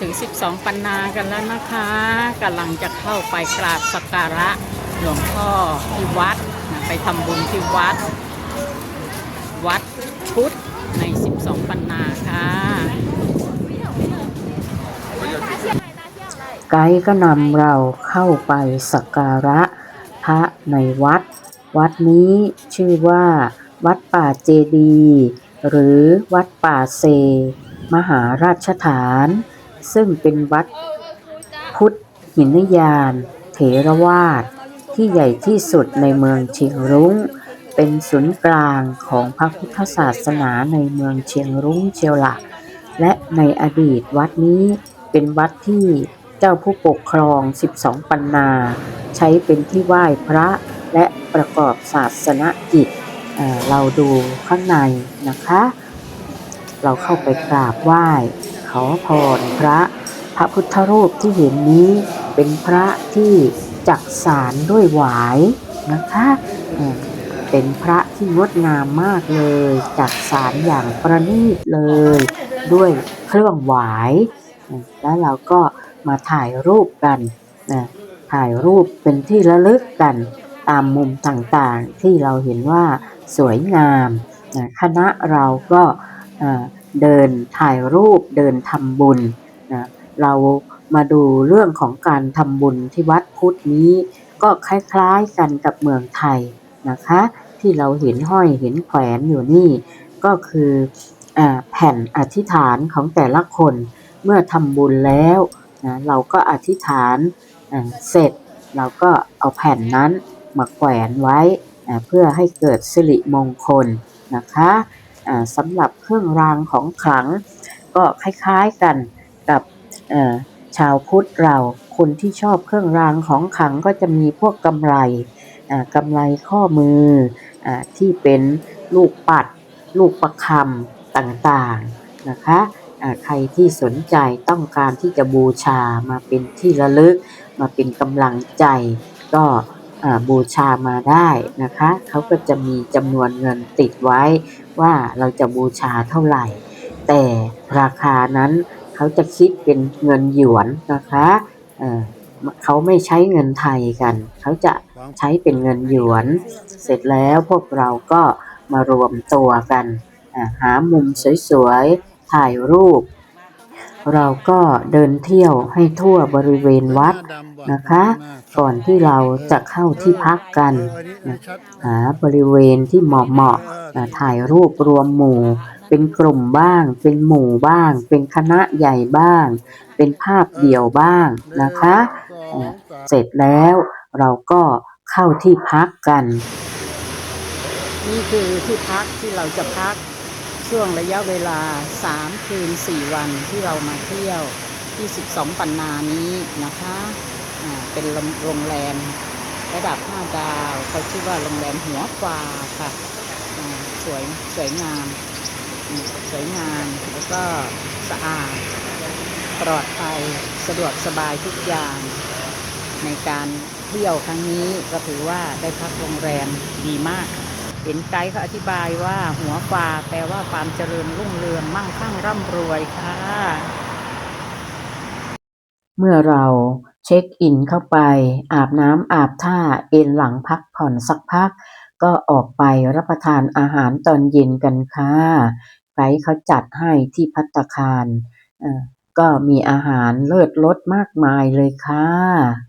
ถึง 12 ปันนากันแล้วนะคะกำลังจะเข้าไปกราบสักการะหลวงพ่อที่วัดไปทำบุญที่วัด วัดพุทธใน 12 ปันนาค่ะไกด์ก็นำเราเข้าไปสักการะพระในวัด วัดนี้ชื่อว่า วัดป่าเจดี หรือวัดป่าเซ มหาราชฐาน ซึ่งเป็นวัดพุทธหินยานเถรวาทที่ใหญ่ที่สุดในเมืองเชียงรุ้ง เป็นศูนย์กลางของพระพุทธศาสนาในเมืองเชียงรุ้งเชียวละและในอดีตวัดนี้เป็นวัดที่เจ้าผู้ปกครอง 12 ปันนา ใช้เป็นที่ไหว้พระและประกอบศาสนกิจเเราดูข้างในนะคะ เราเข้าไปกราบไหว้ ขอพรพระพระพุทธรูปที่เห็นนี้เป็นพระที่จักสารด้วยหวายนะคะเป็นพระที่งดงามมากเลย จักสารอย่างประณีตเลย ด้วยเครื่องหวาย แล้วเราก็มาถ่ายรูปกันนะถ่ายรูปเป็นที่ระลึกกันตามมุมต่างๆ ที่เราเห็นว่าสวยงามนะคณะเราก็อ่อ เดินถ่ายรูปเดินทำบุญนะเรามาดูเรื่องของการทำบุญที่วัดพุทธนี้ก็คล้ายๆกันกับเมืองไทยนะคะ ที่เราเห็นห้อยเห็นแขวนอยู่นี่ก็คืออแผ่นอธิษฐานของแต่ละคนเมื่อทำบุญแล้วนะเราก็อธิษฐานเสร็จ เราก็เอาแผ่นนั้นมาแขวนไว้เพื่อให้เกิดสิริมงคลนะคะ สำหรับเครื่องรางของขลัง ก็คล้ายๆกันกับชาวพุทธเราคนที่ชอบเครื่องรางของขลังก็จะมีพวกกำไรกำไรข้อมืออที่เป็นลูกปัด ลูกประคำต่างๆนะคะใครที่สนใจต้องการที่จะบูชามาเป็นที่ระลึก มาเป็นกำลังใจ ก็บูชามาได้นะคะ เขาก็จะมีจำนวนเงินติดไว้ ว่าเราจะบูชาเท่าไหร่ แต่ราคานั้นเขาจะคิดเป็นเงินหยวนนะคะเเขาไม่ใช้เงินไทยกัน เขาจะใช้เป็นเงินหยวน เสร็จแล้วพวกเราก็มารวมตัวกัน หามุมสวยๆ ถ่ายรูป เราก็เดินเที่ยวให้ทั่วบริเวณวัดนะคะ ก่อนที่เราจะเข้าที่พักกันนะหาบริเวณที่เหมาะๆนะถ่ายรูปรวมหมู่ เป็นกลุ่มบ้าง เป็นหมู่บ้าง เป็นคณะใหญ่บ้าง เป็นภาพเดี่ยวบ้างนะคะ เสร็จแล้วเราก็เข้าที่พักกัน นี่คือที่พักที่เราจะพัก ช่วงระยะเวลา 3 คืน 4 วันที่เรามาเที่ยวที่ 12 ปันนานี้นะคะเป็นโรงแรมระดับ 5 ดาวเขาชื่อว่าโรงแรมหัวปลาค่ะสวยสวยงามอืมสวยงามแล้วก็สะอาดปลอดภัยสะดวกสบายทุกอย่าง ในการเที่ยวครั้งนี้ก็ถือว่าได้พักโรงแรมดีมาก เห็นไกด์เขาอธิบายว่าหัวปลาแปลว่าความเจริญรุ่งเรืองมั่งคั่งร่ำรวยค่ะ เมื่อเราเช็คอินเข้าไป อาบน้ำอาบท่าเอนหลังพักผ่อนสักพัก ก็ออกไปรับประทานอาหารตอนเย็นกันค่ะไกด์เขาจัดให้ที่พัตตาคารก็มีอาหารเลิศรสมากมายเลยค่ะ